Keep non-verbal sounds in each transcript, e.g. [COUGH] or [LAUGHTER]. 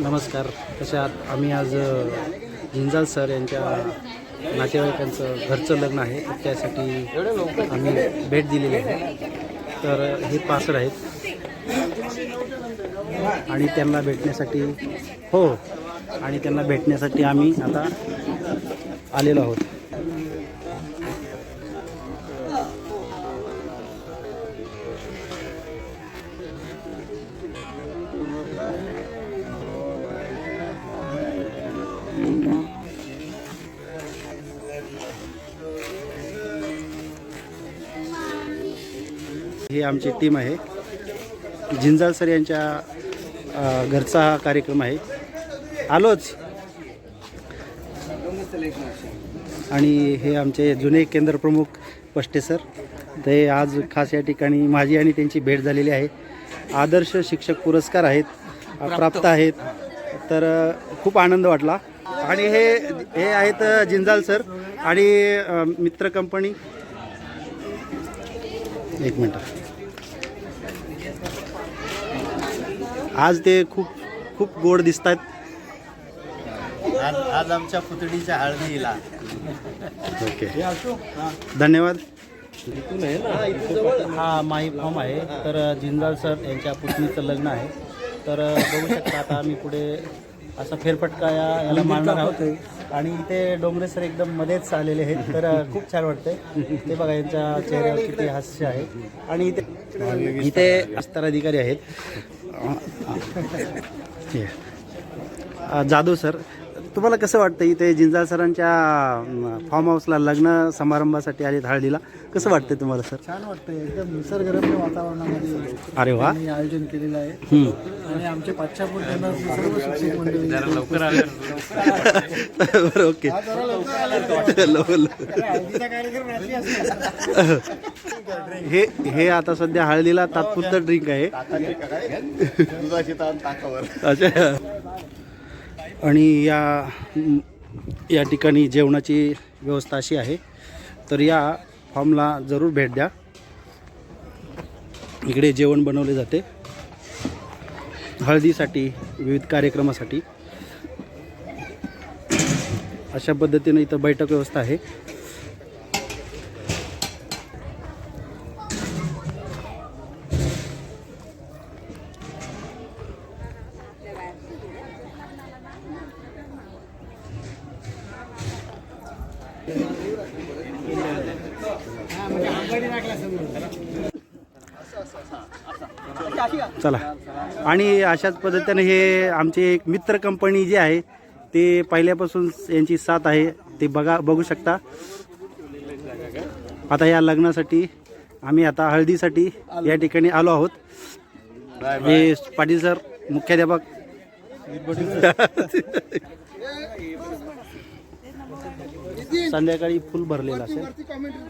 नमस्कार कसे आहात? आम्ही आज अ, जिंजाल सर यांच्या नातेवाईकांचं घरचं लग्न आहे. त्यासाठी आम्ही भेट दिलेली आहे. तर हे पासड आहेत. आणि त्यांना भेटण्यासाठी हो आणि त्यांना भेटण्यासाठी आम्ही आता आलेलो आहोत. ही आमची टीम आहे. जिंजाल सर यांच्या घरचा हा कार्यक्रम आहे. आलोच. आणि हे आमचे जुने केंद्र प्रमुख पष्टे सर ते आज खास या ठिकाणी माझी आणि त्यांची भेट झालेली आहे. आदर्श शिक्षक पुरस्कार आहेत प्राप्त आहेत. तर खूप आनंद वाटला. आणि हे हे आहेत जिंजाल सर आणि मित्र कंपनी. एक मिनटं. आज ते खूप खूप गोड दिसत आहेत आज आज आमच्या पुतळीच्या हळदीला. ओके. धन्यवाद. हा माई फॉर्म आहे. तर जिंदाल सर यांच्या पुतणीचं लग्न आहे. तर बघू शकता आता आम्ही पुढे असा फेरफटका या याला मारणार आहोत. आणि इथे डोंगरे सर एकदम मध्येच आलेले आहेत. तर खूप छान वाटतंय. ते बघा यांच्या चेहऱ्यावर किती हास्य आहे. आणि इथे इथे अस्तर अधिकारी आहेत. जाधव सर तुम्हाला कसं वाटतं इथे जिंजाल सरांच्या फार्म हाऊसला लग्न समारंभासाठी आले हळदीला? कसं वाटतं तुम्हाला सर? छान वाटतंय. एकदम निसर्गरम्य वातावरणामध्ये अरे वा. आयोजन केलेलं आहे. आणि आमचे पाचशापूर त्यांना सर्व शिक्षक मंडळी लवकर बरं ओके. लवकर लवकर. [LAUGHS] हे हे आता सध्या हळदीला तात्पुरतं ड्रिंक आहे. अच्छा. आणि या या ठिकाणी जेवणाची व्यवस्था अशी आहे. तर या फॉर्मला जरूर भेट द्या. इकडे जेवण बनवले जाते. हळदीसाठी विविध कार्यक्रमासाठी. अशा पद्धतीने इथं बैठक व्यवस्था आहे. चला. आणि अशाच पद्धतीने हे आमचे एक मित्र कंपनी जी आहे ते पहिल्यापासून यांची साथ आहे ते बघा बघू शकता. आता या लग्नासाठी आम्ही आता हळदीसाठी या ठिकाणी आलो आहोत. हे पाटील सर मुख्याध्यापक. संध्याकाळी फुल भरलेलं असेल.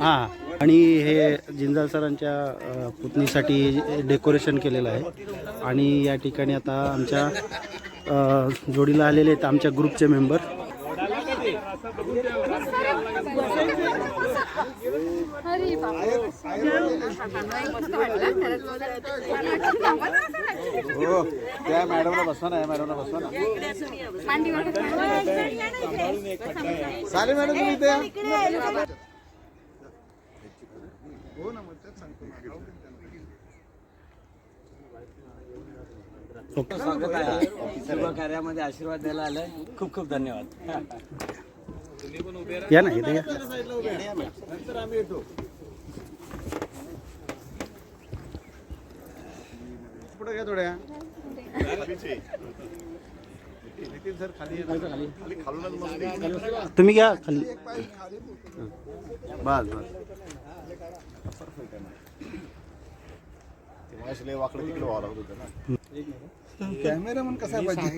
हां आणि हे जिंजाल सरांच्या पुतणीसाठी डेकोरेशन केलेलं आहे. आणि या ठिकाणी आता आमच्या जोडीला आलेले आहेत आमच्या ग्रुपचे मेंबर. हो त्या मॅडमला बसवा ना या मॅडमला बसवा ना. चालेल मॅडम तुम्ही इथे ओके स्वागत आहे. सर्व कार्यामध्ये आशीर्वाद द्यायला आलाय. खूप खूप धन्यवाद. या ना इथे या. पुढे घ्या थोड्या. तुम्ही घ्या खाली. बस बस. वाकडं तिकडे व्हावं लागत होतं ना. Kayaknya memang kesehatan.